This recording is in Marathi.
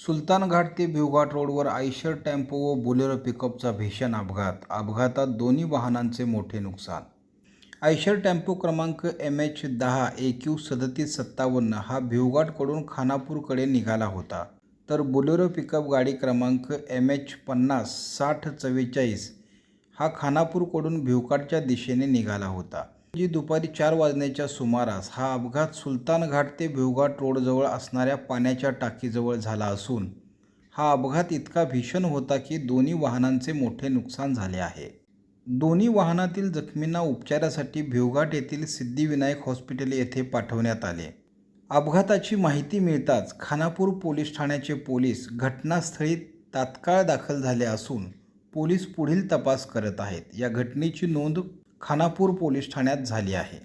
सुलतानघाट ते भिवघाट रोडवर आयशर टेम्पो व बोलेरो पिकअपचा भीषण अपघात. अपघातात दोन्ही वाहनांचे मोठे नुकसान. आयशर टेम्पो क्रमांक एम एच दहा ए क्यू सदतीस सत्तावन्न हा भिवघाटकडून खानापूरकडे निघाला होता. तर बोलेरो पिकअप गाडी क्रमांक एम एच पन्नास साठ चव्वेचाळीस हा खानापूरकडून भिवघाटच्या दिशेने निघाला होता. जी दुपारी चार वाजण्याच्या सुमारास हा अपघात सुलतानघाट ते भिवघाट रोडजवळ असणाऱ्या पाण्याच्या टाकीजवळ झाला असून हा अपघात इतका भीषण होता की दोन्ही वाहनांचे मोठे नुकसान झाले आहे. दोन्ही वाहनातील जखमींना उपचारासाठी भिवघाट येथील सिद्धिविनायक हॉस्पिटल येथे पाठवण्यात आले. अपघाताची माहिती मिळताच खानापूर पोलीस ठाण्याचे पोलीस घटनास्थळी तात्काळ दाखल झाले असून पोलीस पुढील तपास करत आहेत. या घटनेची नोंद खानापूर पोलीस ठाण्यात झाली आहे.